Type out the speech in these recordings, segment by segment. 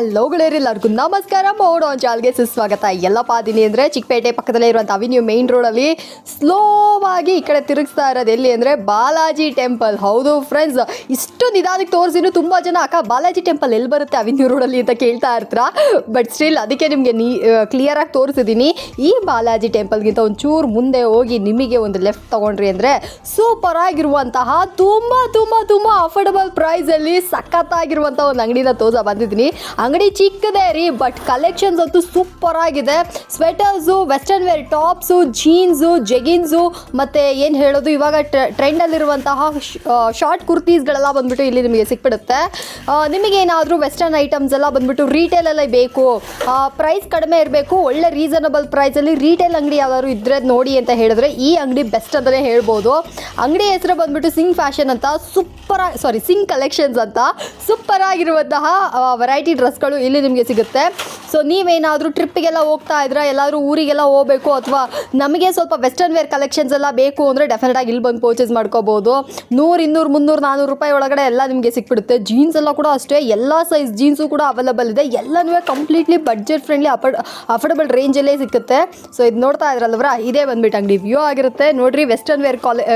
Hello ಗೆಳೆಯರೆಲ್ಲರಿಗೂ ನಮಸ್ಕಾರ. Mode on ಚಾಲ್ಗೆ ಸುಸ್ವಾಗತ. ಎಲ್ಲಪ್ಪ ಅದೀನಿ ಅಂದರೆ ಚಿಕ್ಕಪೇಟೆ ಪಕ್ಕದಲ್ಲೇ ಇರುವಂಥ ಅವಿನ್ಯೂ ಮೇನ್ ರೋಡಲ್ಲಿ ಸ್ಲೋವಾಗಿ ಈ ಕಡೆ ತಿರುಗಿಸ್ತಾ ಇರೋದು ಎಲ್ಲಿ ಅಂದರೆ ಬಾಲಾಜಿ ಟೆಂಪಲ್ ಹೌದು ಫ್ರೆಂಡ್ಸ್ ಇಷ್ಟು ನಿಧಾನಕ್ಕೆ ತೋರಿಸಿನೂ ತುಂಬ ಜನ ಅಕ್ಕ ಬಾಲಾಜಿ ಟೆಂಪಲ್ ಎಲ್ಲಿ ಬರುತ್ತೆ ಅವಿನ್ಯೂ ರೋಡಲ್ಲಿ ಅಂತ ಕೇಳ್ತಾ ಇರ್ತೀರಾ? ಬಟ್ ಸ್ಟಿಲ್ ಅದಕ್ಕೆ ನಿಮಗೆ ನೀ ಕ್ಲಿಯರಾಗಿ ತೋರಿಸಿದ್ದೀನಿ ಈ ಬಾಲಾಜಿ ಟೆಂಪಲ್ಗಿಂತ ಒಂಚೂರು ಮುಂದೆ ಹೋಗಿ ನಿಮಗೆ ಒಂದು ಲೆಫ್ಟ್ ತೊಗೊಂಡ್ರಿ ಅಂದರೆ ಸೂಪರ್ ಆಗಿರುವಂತಹ ತುಂಬ ತುಂಬ ತುಂಬ ಅಫೋರ್ಡಬಲ್ ಪ್ರೈಸಲ್ಲಿ ಸಖತ್ತಾಗಿರುವಂಥ ಒಂದು ಅಂಗಡಿನ ತೋರ್ಸ ಬಂದಿದ್ದೀನಿ. ಅಂಗಡಿ ಚಿಕ್ಕದೇ ರೀ ಬಟ್ ಕಲೆಕ್ಷನ್ಸ್ ಅಂತೂ ಸೂಪರ್ ಆಗಿದೆ. Sweaters western wear tops jeans jeggings ಮತ್ತು ಏನು ಹೇಳೋದು, ಇವಾಗ ಟ್ರೆಂಡಲ್ಲಿರುವಂತಹ ಶಾರ್ಟ್ ಕುರ್ತೀಸ್ಗಳೆಲ್ಲ ಬಂದ್ಬಿಟ್ಟು ಇಲ್ಲಿ ನಿಮಗೆ ಸಿಕ್ಬಿಡುತ್ತೆ. ನಿಮಗೆ ನಿಮಗೇನಾದರೂ ವೆಸ್ಟರ್ನ್ ಐಟಮ್ಸ್ ಎಲ್ಲ ಬಂದ್ಬಿಟ್ಟು ರೀಟೇಲಲ್ಲೇ ಬೇಕು ಪ್ರೈಸ್ ಕಡಿಮೆ ಇರಬೇಕು, ಒಳ್ಳೆ ರೀಸನಬಲ್ ಪ್ರೈಸಲ್ಲಿ ರೀಟೇಲ್ ಅಂಗಡಿ ಯಾವ್ದಾದ್ರು ಇದ್ರೆ ನೋಡಿ ಅಂತ ಹೇಳಿದ್ರೆ ಈ ಅಂಗಡಿ ಬೆಸ್ಟ್ ಅಂತಲೇ ಹೇಳ್ಬೋದು. ಅಂಗಡಿ ಹೆಸರು ಬಂದ್ಬಿಟ್ಟು ಸಿಂಗ್ ಫ್ಯಾಷನ್ ಅಂತ ಸೂಪರ್ ಸಾರಿ ಸಿಂಗ್ ಕಲೆಕ್ಷನ್ಸ್ ಅಂತ ಸೂಪರ್ ಆಗಿರುವಂತಹ ವೆರೈಟಿ ಡ್ರೆಸ್ಗಳು ಇಲ್ಲಿ ನಿಮಗೆ ಸಿಗುತ್ತೆ. ಸೊ ನೀವೇನಾದರೂ ಟ್ರಿಪ್ಪಿಗೆಲ್ಲ ಹೋಗ್ತಾ ಇದ್ರೆ, ಎಲ್ಲಾದರೂ ಊರಿಗೆಲ್ಲ ಹೋಗಬೇಕು ಅಥವಾ ನಮಗೆ ಸ್ವಲ್ಪ ವೆಸ್ಟರ್ನ್ ವೇರ್ ಕಲೆಕ್ಷನ್ಸ್ ಎಲ್ಲ ಬೇಕು ಅಂದರೆ ಡೆಫಿನೆಟಾಗಿ ಇಲ್ಲಿ ಬಂದು ಪರ್ಚೇಸ್ ಮಾಡ್ಕೋಬೋದು. ನೂರು, ಇನ್ನೂರು, ಮುನ್ನೂರು ನಾನ್ನೂರು ರೂಪಾಯಿ ಒಳಗಡೆ ಎಲ್ಲ ನಿಮಗೆ ಸಿಕ್ಬಿಡುತ್ತೆ. ಜೀನ್ಸ್ ಎಲ್ಲ ಕೂಡ ಅಷ್ಟೇ, ಎಲ್ಲ ಸೈಜ್ ಜೀನ್ಸು ಕೂಡ ಅವೈಲಬಲ್ ಇದೆ. ಎಲ್ಲನೂ completely budget friendly afford affordable ರೇಂಜಲ್ಲೇ ಸಿಕ್ಕುತ್ತೆ. ಸೊ ಇದು ನೋಡ್ತಾ ಇದ್ರಲ್ವರ ಇದೇ ಬಂದ್ಬಿಟ್ಟು ಅಂಗಡಿ ವ್ಯೂ ಆಗಿರುತ್ತೆ. ನೋಡ್ರಿ ವೆಸ್ಟರ್ನ್ ವೇರ್ ಕಾಲೇ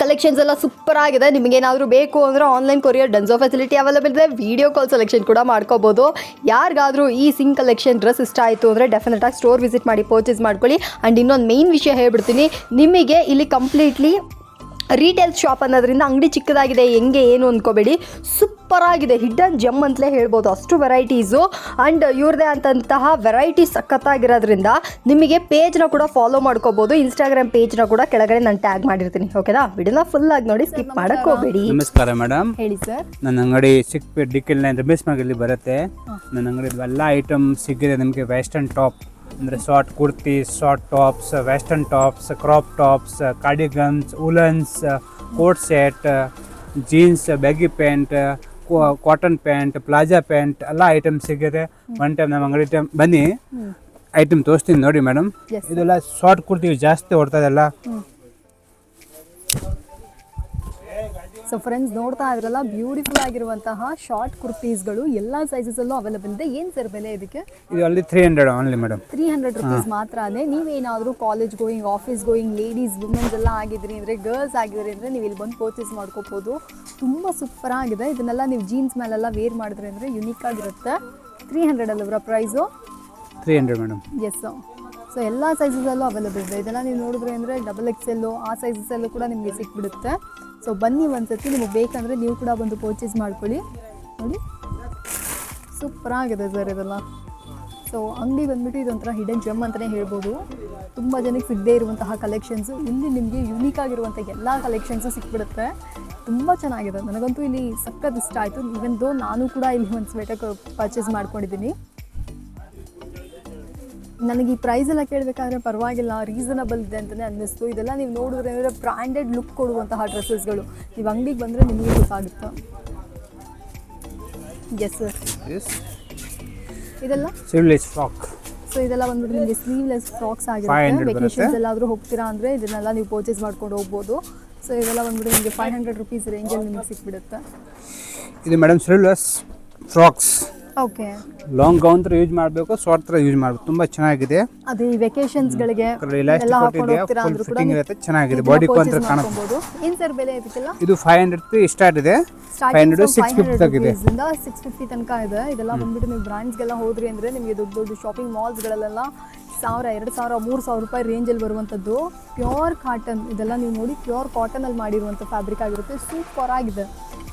ಕಲೆಕ್ಷನ್ಸ್ ಎಲ್ಲ ಸೂಪರ್ ಆಗಿದೆ. ನಿಮಗೇನಾದರೂ ಬೇಕು ಅಂದರೆ online courier Dunzo facility available ಇದೆ. ವಿಡಿಯೋ ಕಾಲ್ ಸೆಲೆಕ್ಷನ್ ಕೂಡ ಮಾಡ್ಕೋಬೋದು. ಯಾರಿಗಾದರೂ ಈ ಸಿಂಗ್ ಕಲೆಕ್ಷನ್ ಡ್ರೆಸ್ ಇಷ್ಟ ಆಯಿತು ಅಂದರೆ ಡೆಫಿನೆಟಾಗಿ ಸ್ಟೋರ್ ವಿಸಿಟ್ ಮಾಡಿ ಪರ್ಚೇಸ್ ಮಾಡ್ಕೊಳ್ಳಿ. ಆ್ಯಂಡ್ ಇನ್ನೊಂದು ಮೇನ್ ವಿಷಯ ಹೇಳ್ಬಿಡ್ತೀನಿ, ನಿಮಗೆ ಇಲ್ಲಿ ಕಂಪ್ಲೀಟ್ಲಿ ರಿಟೇಲ್ ಶಾಪ್ ಅನ್ನೋದ್ರಿಂದ ಅಂಗಡಿ ಚಿಕ್ಕದಾಗಿದೆ ಹೆಂಗೆ ಏನು ಅಂದ್ಕೋಬೇಡಿ ಸೂಪರ್ ಆಗಿದೆ ಹಿಡ್ಡನ್ ಜಮ್ ಅಂತಲೇ ಹೇಳ್ಬೋದು. ಅಷ್ಟು ವೆರೈಟೀಸು ಆ್ಯಂಡ್ ಇವ್ರದೇ ಅಂತಂತಹ ವೆರೈಟಿ ಸಖತ್ತಾಗಿರೋದ್ರಿಂದ ನಿಮಗೆ ಪೇಜ್ನ ಕೂಡ ಫಾಲೋ ಮಾಡ್ಕೋಬೋದು. ಇನ್ಸ್ಟಾಗ್ರಾಮ್ ಪೇಜ್ನ ಕೂಡ ಕೆಳಗಡೆ ನಾನು ಟ್ಯಾಗ್ ಮಾಡಿರ್ತೀನಿ. ಓಕೆನಾ ವಿಡಿಯೋನ ಫುಲ್ ಆಗಿ ನೋಡಿ ಸ್ಕಿಪ್ ಮಾಡಕ್ಕೆ ಹೋಗಬೇಡಿ. ನಮಸ್ಕಾರ ಮೇಡಮ್ ಹೇಳಿ ಸರ್ ನನ್ನ ಅಂಗಡಿ ಸಿಕ್ಪೇಟ್ ಡಿಕ್ಕಿಲ್ ನೈನ್ ರಮೇಶ್ ಮಗಲ್ಲಿ ಬರುತ್ತೆ. ನನ್ನ ಅಂಗಡಿ ಎಲ್ಲ ಐಟಮ್ ಸಿಗಿದೆ ನಿಮಗೆ ವೆಸ್ಟರ್ನ್ ಟಾಪ್ ಅಂದರೆ short kurti short tops western tops crop tops cardigans woollens coat set jeans baggy pant cotton pant palazzo pant ಎಲ್ಲ ಐಟಮ್ ಸಿಗುತ್ತೆ. ಒನ್ ಟೈಮ್ ನಮ್ಮ ಅಂಗಡಿ ಟೈಮ್ ಬನ್ನಿ. ಐಟಮ್ ತೋರಿಸ್ತೀನಿ ನೋಡಿ ಮೇಡಮ್ ಇದೆಲ್ಲ ಶಾರ್ಟ್ ಕುರ್ತಿ ಜಾಸ್ತಿ ಹೊಡ್ತದಲ್ಲ ಸೊ ಫ್ರೆಂಡ್ಸ್ ನೋಡ್ತಾ ಇದ್ರಲ್ಲ ಬ್ಯೂಟಿಫುಲ್ ಆಗಿರುವಂತಹ ಶಾರ್ಟ್ ಕುರ್ತೀಸ್ಗಳು ಎಲ್ಲ ಸೈಜಸಲ್ಲೂ ಅವೈಲಬಲ್ ಇದೆ. ಏನ್ ಸರ್ ಬೆಲೆ ಇದಕ್ಕೆ? ಇದು ಅಲ್ಲಿ three hundred only madam three hundred rupees ಮಾತ್ರ ಅದೇ ನೀವೇನಾದರೂ college going office going ladies womens ಎಲ್ಲ ಆಗಿದ್ರಿ ಅಂದ್ರೆ ಗರ್ಲ್ಸ್ ಆಗಿದ್ರಿ ಅಂದ್ರೆ ನೀವು ಇಲ್ಲಿ ಬಂದು ಪರ್ಚೇಸ್ ಮಾಡ್ಕೋಬೋದು. ತುಂಬಾ ಸೂಪರ್ ಆಗಿದೆ. ಇದನ್ನೆಲ್ಲ ನೀವು ಜೀನ್ಸ್ ಮೇಲೆಲ್ಲ ವೇರ್ ಮಾಡಿದ್ರೆ ಅಂದ್ರೆ ಯುನೀಕ್ ಆಗಿರುತ್ತೆ. Three hundred ಅಲ್ಲವರ price three hundred madam yes so ಎಲ್ಲ ಸೈಜಸಲ್ಲೂ ಅವೈಲಬಲ್ ಇದೆ. ಇದೆಲ್ಲ ನೀವು ನೋಡಿದ್ರೆ ಅಂದ್ರೆ ಡಬಲ್ ಎಕ್ಸ್ ಎಲ್ ಆ ಸೈಜಸಲ್ಲೂ ಕೂಡ ನಿಮಗೆ ಸಿಕ್ಬಿಡುತ್ತೆ. ಸೊ ಬನ್ನಿ ಒಂದ್ಸತಿ, ನಿಮಗೆ ಬೇಕಂದರೆ ನೀವು ಕೂಡ ಬಂದು ಪರ್ಚೇಸ್ ಮಾಡ್ಕೊಳ್ಳಿ. ನೋಡಿ. ಸೂಪರ್ ಆಗಿದೆ ಸರ್ ಇದೆಲ್ಲ. ಸೊ ಅಂಗಡಿ ಬಂದ್ಬಿಟ್ಟು ಇದೊಂಥರ ಹಿಡನ್ ಜಮ್ ಅಂತಲೇ ಹೇಳ್ಬೋದು. ತುಂಬ ಜನಕ್ಕೆ ಸಿಗದೇ ಇರುವಂತಹ ಕಲೆಕ್ಷನ್ಸು ಇಲ್ಲಿ ನಿಮಗೆ ಯುನೀಕ್ ಆಗಿರುವಂಥ ಎಲ್ಲ ಕಲೆಕ್ಷನ್ಸು ಸಿಕ್ಬಿಡುತ್ತೆ. ತುಂಬ ಚೆನ್ನಾಗಿದೆ. ನನಗಂತೂ ಇಲ್ಲಿ ಸಖತ್ ಇಷ್ಟ ಆಯಿತು. ಈವನ್ ದೋ ನಾನು ಕೂಡ ಇಲ್ಲಿ ಒಂದು ಸ್ವೆಟರ್ ಪರ್ಚೇಸ್ ಮಾಡ್ಕೊಂಡಿದ್ದೀನಿ. ನನಗೆ ಈ ಪ್ರೈಸ್ ಎಲ್ಲ ಕೇಳಬೇಕಾದ್ರೆ ಪರವಾಗಿಲ್ಲ ರೀಸನಬಲ್ ಇದೆ ಅಂತಲೇ ಅನ್ನಿಸ್ತು. ಇದೆಲ್ಲ ನೀವು ನೋಡಿದ್ರೆ ಅಂದರೆ ಬ್ರ್ಯಾಂಡೆಡ್ ಲುಕ್ ಕೊಡುವಂತಹ ಡ್ರೆಸ್ಸಸ್ಗಳು ನೀವು ಅಂಗಡಿಗೆ ಬಂದರೆ ನಿಮಗೆ ಗೊತ್ತಾಗುತ್ತೆ ಎಸ್ ಸರ್ ಇದೆಲ್ಲ? ಸ್ಲೀವ್ಲೆಸ್ ಫ್ರಾಕ್ ಸೊ ಇದೆಲ್ಲ ಬಂದ್ಬಿಟ್ಟು ನಿಮಗೆ ಸ್ಲೀವ್ಲೆಸ್ ಫ್ರಾಕ್ಸ್ 500 ಆಗಿರುತ್ತೆ ವೆಕೇಷನ್ಸ್ ಎಲ್ಲಾದರೂ ಹೋಗ್ತೀರಾ ಅಂದರೆ ಇದನ್ನೆಲ್ಲ ನೀವು ಪರ್ಚೇಸ್ ಮಾಡ್ಕೊಂಡು ಹೋಗ್ಬೋದು. ಸೊ ಇದೆಲ್ಲ ಬಂದ್ಬಿಟ್ಟು ನಿಮಗೆ ಫೈವ್ ಹಂಡ್ರೆಡ್ ರುಪೀಸ್ ರೇಂಜಲ್ಲಿ ನಿಮಗೆ ಸಿಕ್ಬಿಡುತ್ತೆ. ಇದು madam sleeveless frocks okay. Long gown ತರ ಯೂಸ್ ಮಾಡಬೇಕು ಶಾರ್ಟ್ ತರ ಯೂಸ್ ಮಾಡಬೇಕು. ತುಂಬಾ ಚೆನ್ನಾಗಿದೆ. ಅದು ಈ ವೆಕೇಷನ್ಸ್ ಗಳಿಗೆ ಎಲ್ಲ ಫುಲ್ ಫಿಟ್ಟಿಂಗ್ ಇರುತ್ತೆ ಚೆನ್ನಾಗಿದೆ. ಬಾಡಿ ಕಾಣಬಹುದು ಕೊಂತ್ರ ಕಾಣಬಹುದು ಮಾಡ್ಕೊಬೋದು. ಸರ್ ಬೆಲೆ ಇದಕ್ಕೆಲ್ಲ? ಇದು ಫೈವ್ ಹಂಡ್ರೆಡ್ ಸ್ಟಾರ್ಟ್ ಇದೆ ಫೈವ್ ಹಂಡ್ರೆಡ್ ಸಿಕ್ಸ್ ಫಿಫ್ಟಿ ಆಗಿದೆ ಇಂದ. ಸಿಕ್ಸ್ ಫಿಫ್ಟಿ ತನಕ ಇದೆ. ಇದೆಲ್ಲ ಬಂದ್ಬಿಟ್ಟು ನೀವು ಬ್ರ್ಯಾಂಡ್ಸ್ಗೆಲ್ಲ ಹೋದ್ರಿ ಅಂದ್ರೆ ನಿಮಗೆ ದೊಡ್ಡ ದೊಡ್ಡ ಶಾಪಿಂಗ್ ಮಾಲ್ಸ್ಗಳಲ್ಲೆಲ್ಲ ಸಾವಿರ, ಎರಡು ಸಾವಿರ, ಮೂರು ಸಾವಿರ ರೂಪಾಯಿ ರೇಂಜಲ್ಲಿ ಬರುವಂಥದ್ದು ಪ್ಯೂರ್ ಕಾಟನ್ ಇದೆಲ್ಲ ನೀವು ನೋಡಿ ಪ್ಯೂರ್ ಕಾಟನಲ್ಲಿ ಮಾಡಿರುವಂಥ ಫ್ಯಾಬ್ರಿಕ್ ಆಗಿರುತ್ತೆ. ಸೂಪರ್ ಆಗಿದೆ.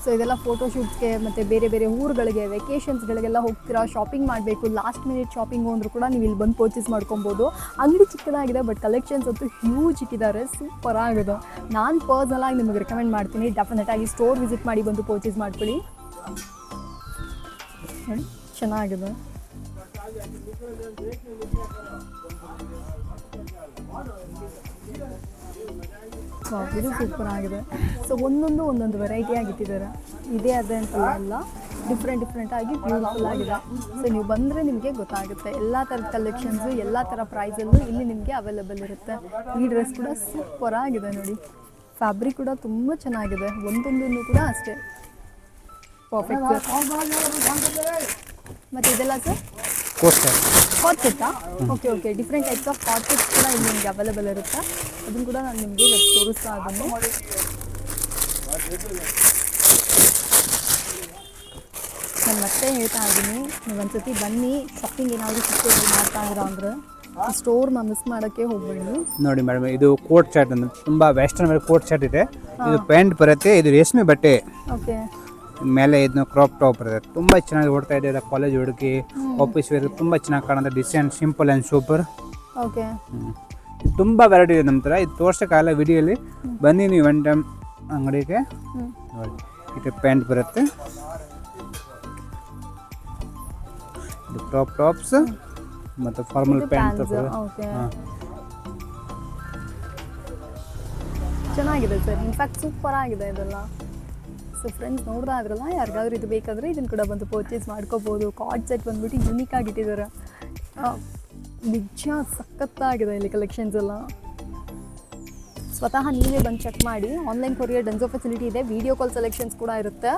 ಸೊ ಇದೆಲ್ಲ ಫೋಟೋಶೂಟ್ಸ್ಗೆ ಮತ್ತು ಬೇರೆ ಬೇರೆ ಊರುಗಳಿಗೆ ವೆಕೇಶನ್ಸ್ಗಳಿಗೆಲ್ಲ ಹೋಗ್ತೀರಾ ಶಾಪಿಂಗ್ ಮಾಡಬೇಕು ಲಾಸ್ಟ್ ಮಿನಿಟ್ ಶಾಪಿಂಗ್ ಅಂದರೂ ಕೂಡ ನೀವು ಇಲ್ಲಿ ಬಂದು ಪರ್ಚೇಸ್ ಮಾಡ್ಕೊಬೋದು. ಅಂಗಡಿ ಚಿಕ್ಕದಾಗಿದೆ ಬಟ್ ಕಲೆಕ್ಷನ್ಸ್ ಅಂತೂ ಹ್ಯೂಜ್ ಇಟ್ಟಿದ್ದಾರೆ. ಸೂಪರ್ ಆಗಿದೆ. ನಾನು ಪರ್ಸ್ನಲ್ ಆಗಿ ನಿಮಗೆ ರೆಕಮೆಂಡ್ ಮಾಡ್ತೀನಿ. ಡೆಫಿನೆಟ್ ಆಗಿ ಸ್ಟೋರ್ ವಿಸಿಟ್ ಮಾಡಿ ಬಂದು ಪರ್ಚೇಸ್ ಮಾಡ್ಕೊಳ್ಳಿ. ನೋಡಿ, ಚೆನ್ನಾಗಿದೆ. ಇದು ಸೂಪರ್ ಆಗಿದೆ. ಸೊ ಒಂದೊಂದು ಒಂದೊಂದು ವೆರೈಟಿ ಆಗಿಟ್ಟಿದ್ದಾರೆ. ಇದೇ ಅದೇ ಅಂತ ಅಲ್ಲ ಡಿಫ್ರೆಂಟ್ ಡಿಫ್ರೆಂಟ್ ಆಗಿ ಬ್ಯೂಟಿಫುಲ್ ಆಗಿದೆ. ಸೊ ನೀವು ಬಂದರೆ ನಿಮಗೆ ಗೊತ್ತಾಗುತ್ತೆ. ಎಲ್ಲ ಥರದ ಕಲೆಕ್ಷನ್ಸು ಎಲ್ಲ ಥರ ಪ್ರೈಸಲ್ಲೂ ಇಲ್ಲಿ ನಿಮಗೆ ಅವೈಲೇಬಲ್ ಇರುತ್ತೆ. ಈ ಡ್ರೆಸ್ ಕೂಡ ಸೂಪರ್ ಆಗಿದೆ ನೋಡಿ. ಫ್ಯಾಬ್ರಿಕ್ ಕೂಡ ತುಂಬ ಚೆನ್ನಾಗಿದೆ. ಒಂದೊಂದನ್ನು ಕೂಡ ಅಷ್ಟೇ. ಪರ್ಫೆಕ್ಟ್ ಮತ್ತು ಇದೆಲ್ಲ ಸರ್ ಕೋಸ್ಟರ್ coat ಸೆಟ್ಟಾ okay okay different types of coat sets ಕೂಡ ಇಲ್ಲಿ ನಿಮಗೆ ಅವೈಲೇಬಲ್ ಇರುತ್ತೆ. ಅದನ್ನು ಕೂಡ ನಾನು ನಿಮಗೆ ತೋರಿಸ್ತಾ ಇದ್ದೀನಿ ನಾನು ಮತ್ತೆ ಹೇಳ್ತಾ ಇದ್ದೀನಿ ನೀವು ಒಂದ್ಸತಿ ಬನ್ನಿ. ಶಾಪಿಂಗ್ ಏನಾದರೂ ಚಿಕ್ಕ ಮಾಡ್ತಾ ಇದ್ದೀರಾ ಸ್ಟೋರ್ ಸ್ಟೋರ್ನ ಮಿಸ್ ಮಾಡೋಕ್ಕೆ ಹೋಗಬೇಡಿ. ನೋಡಿ ಮೇಡಮ್ ಇದು ಕೋಟ್ ಶರ್ಟ್ ಅಂದ್ರೆ ತುಂಬ ವೆಸ್ಟರ್ನ್ ಮೇಲೆ ಕೋಟ್ ಶರ್ಟ್ ಇದೆ. ಇದು ಪ್ಯಾಂಟ್ ಬರುತ್ತೆ ಇದು ರೇಷ್ಮೆ ಬಟ್ಟೆ. ಓಕೆ ಮೇಲೆ ಇದನ್ನ ಕ್ರಾಪ್ ಟಾಪ್ ಇರುತ್ತೆ ತುಂಬ ಚೆನ್ನಾಗಿ ಓಡ್ತಾ ಇದೆ ಕಾಲೇಜ್ ಹುಡುಗಿ? ಆಫೀಸ್ ವೇರ್ ತುಂಬ ಚೆನ್ನಾಗಿ ಕಾಣುತ್ತೆ. Design simple and super okay ತುಂಬ ವೆರೈಟಿ ಇದೆ ನಮ್ಮ ಥರ ಇದು ತೋರ್ಸೋಕ್ಕಾಗಲ್ಲ ವಿಡಿಯೋಲಿ. ಬನ್ನಿ ನೀವು ಒನ್ ಟೈಮ್ ಅಂಗಡಿಗೆ. ನೋಡಿ ಇದು ಪ್ಯಾಂಟ್ ಬರುತ್ತೆ. ಇದು ಕ್ರಾಪ್ ಟಾಪ್ಸ್ ಮತ್ತು ಫಾರ್ಮಲ್ ಪ್ಯಾಂಟ್. ಹಾಂ. ಚೆನ್ನಾಗಿದೆ ಸರ್. ಇನ್ಫ್ಯಾಕ್ಟ್ ಸೂಪರ್ ಆಗಿದೆ ಇದೆಲ್ಲ. ಸೊ ಫ್ರೆಂಡ್ಸ್ ನೋಡ್ದಾ ಅದ್ರಲ್ಲ ಯಾರಿಗಾದ್ರೂ ಇದು ಬೇಕಾದರೆ ಇದನ್ನು ಕೂಡ ಬಂದು ಪರ್ಚೇಸ್ ಮಾಡ್ಕೋಬೋದು. ಕಾರ್ಡ್ ಸೆಟ್ ಬಂದ್ಬಿಟ್ಟು ಯುನೀಕ್ ಆಗಿಟ್ಟಿದ್ದಾರೆ ನಿಜ ಸಖತ್ತಾಗಿದೆ ಇಲ್ಲಿ ಕಲೆಕ್ಷನ್ಸ್ ಎಲ್ಲ. ಸ್ವತಃ ನೀವೇ ಬಂದು ಚೆಕ್ ಮಾಡಿ. ಆನ್ಲೈನ್ ಕೊರಿಯರ್ ಡನ್ಸೋ ಫೆಸಿಲಿಟಿ ಇದೆ. ವಿಡಿಯೋ ಕಾಲ್ ಸೆಲೆಕ್ಷನ್ಸ್ ಕೂಡ ಇರುತ್ತೆ.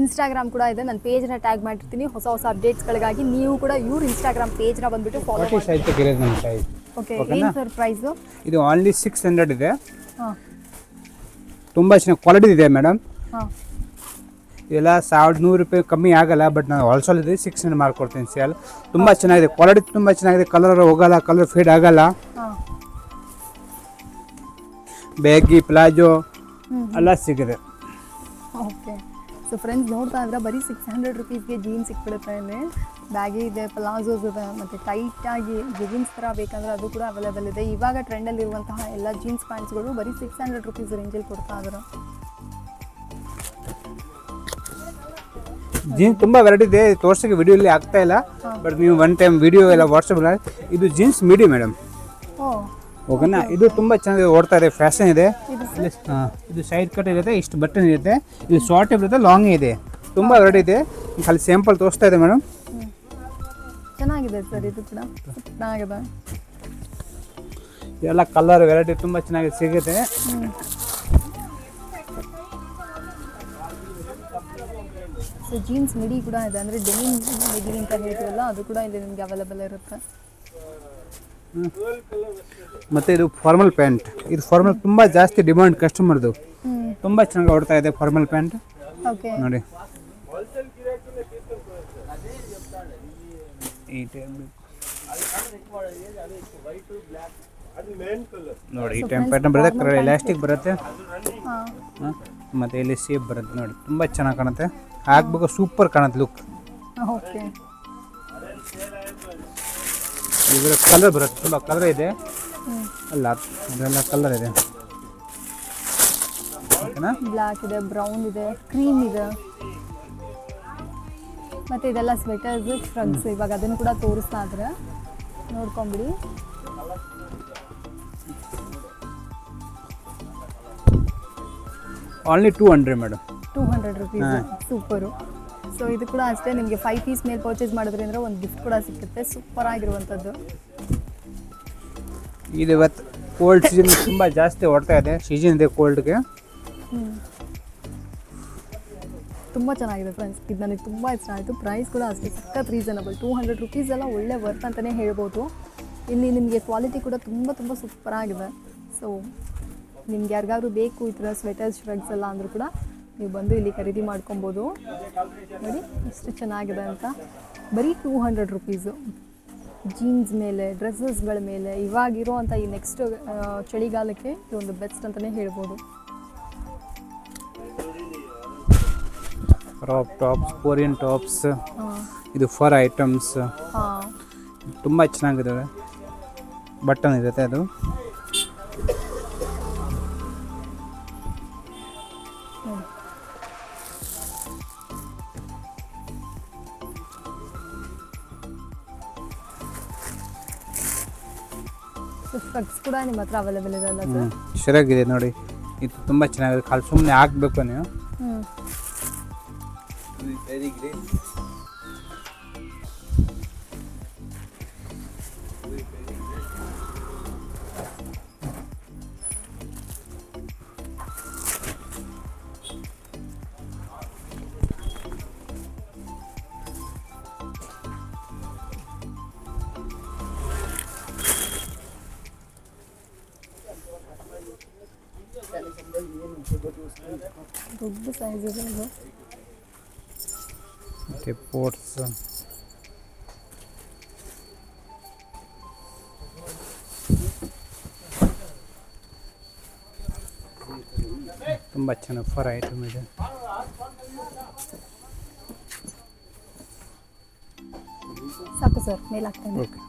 ಇನ್ಸ್ಟಾಗ್ರಾಮ್ ಕೂಡ ಇದೆ. ನನ್ನ ಪೇಜ್ನ ಟ್ಯಾಗ್ ಮಾಡಿರ್ತೀನಿ ಹೊಸ ಹೊಸ ಅಪ್ಡೇಟ್ಸ್ಗಳಿಗಾಗಿ ನೀವು ಕೂಡ ಇವ್ರ ಇನ್ಸ್ಟಾಗ್ರಾಮ್ ಪೇಜ್ನ ಬಂದುಬಿಟ್ಟು ಫಾಲೋ ಮಾಡಿ ಓಕೆ? ಏನು ಸರ್ ಪ್ರೈಸು ಇದು ಆನ್ಲಿ ಸಿಕ್ಸ್ ಹಂಡ್ರೆಡ್ ಇದೆ. ಹಾಂ. ತುಂಬ ಚೆನ್ನಾಗಿ ಕ್ವಾಲಿಟಿ ಇದೆ ಮೇಡಮ್ ಇದೆಲ್ಲ ಸಾವಿರದ ನೂರು ರೂಪಾಯಿ ಕಮ್ಮಿ ಆಗಲ್ಲ ಬಟ್ ನಾನು ಹೋಲ್ಸೇಲ್ ಇದ್ರೆ ಸಿಕ್ಸ್ ಹಂಡ್ರೆಡ್ ಮಾಡ್ಕೊಡ್ತೀನಿ ಸೇಲ್ ತುಂಬ ಚೆನ್ನಾಗಿದೆ ಕ್ವಾಲಿಟಿ ತುಂಬ ಚೆನ್ನಾಗಿದೆ ಕಲರ್ ಹೋಗಲ್ಲ ಕಲರ್ ಫೇಡ್ ಆಗಲ್ಲ. Baggy palazzo. ಎಲ್ಲ ಸಿಗಿದೆ. ಓಕೆ. ಸೊ ಫ್ರೆಂಡ್ಸ್ ನೋಡ್ತಾ ಇದ್ರೆ ಬರೀ ಸಿಕ್ಸ್ ಹಂಡ್ರೆಡ್ ರುಪೀಸ್ಗೆ ಜೀನ್ಸ್ ಸಿಕ್ಬಿಡುತ್ತೆ ಇಲ್ಲಿ. ಬ್ಯಾಗಿ ಇದೆ ಪ್ಲಾಜೋಸ್ ಇದೆ ಮತ್ತು ಟೈಟಾಗಿ ಜೀನ್ಸ್ ಥರ ಬೇಕಂದ್ರೆ ಅದು ಕೂಡ ಅವೈಲೇಬಲ್ ಇದೆ. ಇವಾಗ ಟ್ರೆಂಡಲ್ಲಿರುವಂತಹ ಎಲ್ಲ ಜೀನ್ಸ್ ಪ್ಯಾಂಟ್ಸ್ಗಳು ಬರೀ ಸಿಕ್ಸ್ ಹಂಡ್ರೆಡ್ ರುಪೀಸ್ ರೇಂಜಲ್ಲಿ ಕೊಡ್ತಾ ಇದ್ದಾರೆ ಜೀನ್ಸ್ ತುಂಬ ವೆರೈಟಿ ಇದೆ. ತೋರ್ಸೋಕ್ಕೆ ವಿಡಿಯೋಲಿ ಆಗ್ತಾ ಇಲ್ಲ. ಬಟ್ ನೀವು ಒನ್ ಟೈಮ್ ವಿಡಿಯೋ ಎಲ್ಲ ವಾಟ್ಸಪ್ ಇದು ಜೀನ್ಸ್ ಮೀಡಿಯಂ ಮೇಡಮ್ ಓಕೆನಾ? ಇದು ತುಂಬ ಚೆನ್ನಾಗಿ ಓಡ್ತಾ ಇದೆ. ಫ್ಯಾಷನ್ ಇದೆ. ಹಾಂ. ಇದು ಸೈಡ್ ಕಟ್ ಇರುತ್ತೆ ಇಷ್ಟು ಬಟನ್ ಇರುತ್ತೆ. ಇದು ಶಾರ್ಟ್ ಇರುತ್ತೆ ಲಾಂಗ್ ಇದೆ. ತುಂಬ ವೆರೈಟಿ ಇದೆ. ಅಲ್ಲಿ ಸ್ಯಾಂಪಲ್ ತೋರಿಸ್ತಾ ಇದೆ ಮೇಡಮ್ ಚೆನ್ನಾಗಿದೆ ಸರ್ ಇದು ಕೂಡ. ಚೆನ್ನಾಗಿದೆ. ಎಲ್ಲ ಕಲರ್ ವೆರೈಟಿ ತುಂಬ ಚೆನ್ನಾಗಿ ಸಿಗುತ್ತೆ. ಸೊ ಜೀನ್ಸ್ ಮಿಡಿ ಕೂಡ ಇದೆ ಅಂದರೆ ಡೆನಿಮ್ ಮಿಡಿ ಅಂತ ಹೇಳ್ತೀವಲ್ಲ ಅದು ಕೂಡ ಇಲ್ಲಿ ನಿಮಗೆ ಅವೈಲೇಬಲ್ ಇರುತ್ತೆ ಮತ್ತೆ ಇದು ಫಾರ್ಮಲ್ ಪ್ಯಾಂಟ್ ಇದು ಫಾರ್ಮಲ್ ತುಂಬ ಜಾಸ್ತಿ ಡಿಮಾಂಡ್ ಕಸ್ಟಮರ್ದು ತುಂಬ ಚೆನ್ನಾಗಿ ಓಡ್ತಾ ಇದೆ ಫಾರ್ಮಲ್ ಪ್ಯಾಂಟ್ ಓಕೆ ನೋಡಿ. ನೋಡಿ ಈ ಟೈಮ್ ಪ್ಯಾಟರ್ನ್ ಬರುತ್ತೆ. ಕರೆ ಎಲಾಸ್ಟಿಕ್ ಬರುತ್ತೆ. ಹಾಂ. ಮತ್ತೆ ಇಲ್ಲಿ ಸೇಪ್ ಬರುತ್ತೆ. ನೋಡಿ ತುಂಬ ಚೆನ್ನಾಗಿ ಕಾಣುತ್ತೆ. ಹಾಕ್ಬೇಕು ಸೂಪರ್ ಕಾಣುತ್ತೆ ಲುಕ್ ಓಕೆ ಇದರ ಕಲರ್ ಬರುತ್ತೆ. ತುಂಬ ಕಲರ್ ಇದೆ. ಅಲ್ಲ ಅದೆಲ್ಲ ಕಲರ್ ಇದೆ. ಬ್ಲ್ಯಾಕ್ ಇದೆ ಬ್ರೌನ್ ಇದೆ ಕ್ರೀಮ್ ಇದೆ. ಮತ್ತು ಇದೆಲ್ಲ ಸ್ವೆಟರ್ಸ್ ಫ್ರಗ್ಸ್ ಇವಾಗ ಅದನ್ನು ಕೂಡ ತೋರಿಸ್ತಾ ಇದ್ರೆ ನೋಡ್ಕೊಂಬಿಡಿ. Only two hundred madam two hundred rupees super so ಇದು ಕೂಡ ಅಷ್ಟೇ ನಿಮಗೆ ಫೈವ್ ಪೀಸ್ ಮೇಲೆ ಪರ್ಚೇಸ್ ಮಾಡಿದ್ರಿಂದ ಒಂದು ಗಿಫ್ಟ್ ಕೂಡ ಸಿಗುತ್ತೆ ಸೂಪರ್ ಆಗಿರುವಂಥದ್ದು. ಇದು ಇವತ್ತು ಕೋಲ್ಡ್ ಸೀಸನ್ ತುಂಬ ಜಾಸ್ತಿ ಓಡ್ತಾ ಇದೆ ಸೀಸನ್ ಇದೆ ಕೋಲ್ಡ್ಗೆ ತುಂಬ ಚೆನ್ನಾಗಿದೆ ಫ್ರೆಂಡ್ಸ್ ಇದು ನನಗೆ ತುಂಬ ಇಷ್ಟ ಆಯಿತು. ಪ್ರೈಸ್ ಕೂಡ ಅಷ್ಟೇ ಸಖತ್ ರೀಸನಬಲ್ ಟೂ ಹಂಡ್ರೆಡ್ ರುಪೀಸ್ ಎಲ್ಲ ಒಳ್ಳೆ ವರ್ತ್ ಅಂತಲೇ ಹೇಳ್ಬೋದು. ಇಲ್ಲಿ ನಿಮಗೆ ಕ್ವಾಲಿಟಿ ಕೂಡ ತುಂಬ ತುಂಬ ಸೂಪರ್ ಆಗಿದೆ. ಸೊ ನಿಮ್ಗೆ ಯಾರಿಗಾದ್ರೂ ಬೇಕು ಈ ಥರ ಸ್ವೆಟರ್ಸ್ ಶ್ರಗ್ಸ್ ಎಲ್ಲ ಅಂದರೂ ಕೂಡ ನೀವು ಬಂದು ಇಲ್ಲಿ ಖರೀದಿ ಮಾಡ್ಕೊಬೋದು. ನೋಡಿ ಎಷ್ಟು ಚೆನ್ನಾಗಿದೆ ಅಂತ. ಬರೀ ಟೂ ಹಂಡ್ರೆಡ್ ರುಪೀಸು ಜೀನ್ಸ್ ಮೇಲೆ ಡ್ರೆಸ್ಸಸ್ಗಳ ಮೇಲೆ ಇವಾಗಿರುವಂಥ ಈ ನೆಕ್ಸ್ಟ್ ಚಳಿಗಾಲಕ್ಕೆ ಇದೊಂದು ಬೆಸ್ಟ್ ಅಂತಲೇ ಹೇಳ್ಬೋದು. ಕ್ರಾಪ್ ಟಾಪ್ಸ್ ಕೊರಿಯನ್ ಟಾಪ್ಸ್ ಇದು ಫರ್ ಐಟಮ್ಸ್ ತುಂಬ ಚೆನ್ನಾಗಿದ್ದಾವೆ ಬಟನ್ ಇರುತ್ತೆ ಅದು. ಫ್ರಗ್ಸ್ ಕೂಡ ನಿಮ್ಮ ಹತ್ರ ಅವೈಲೇಬಲ್ ಇದೆ ಅಲ್ಲ ಸರ್ ನೋಡಿ. ಇದು ತುಂಬ ಚೆನ್ನಾಗಿದೆ. ಕಾಲು ಸುಮ್ಮನೆ ಹಾಕಬೇಕು ನೀವು. ಹ್ಞೂ ದೊಡ್ಡ ಸೈಜ್ ಇದೆ ಇದು ಮತ್ತು ಪೋಟ್ಸ್ ತುಂಬ ಚೆನ್ನಾಗಿ ಫರ್ ಐಟಮ್ ಇದೆ ಸಾಕು ಸರ್ ಮೇಲೆ ಹಾಕ್ತೇನೆ ಓಕೆ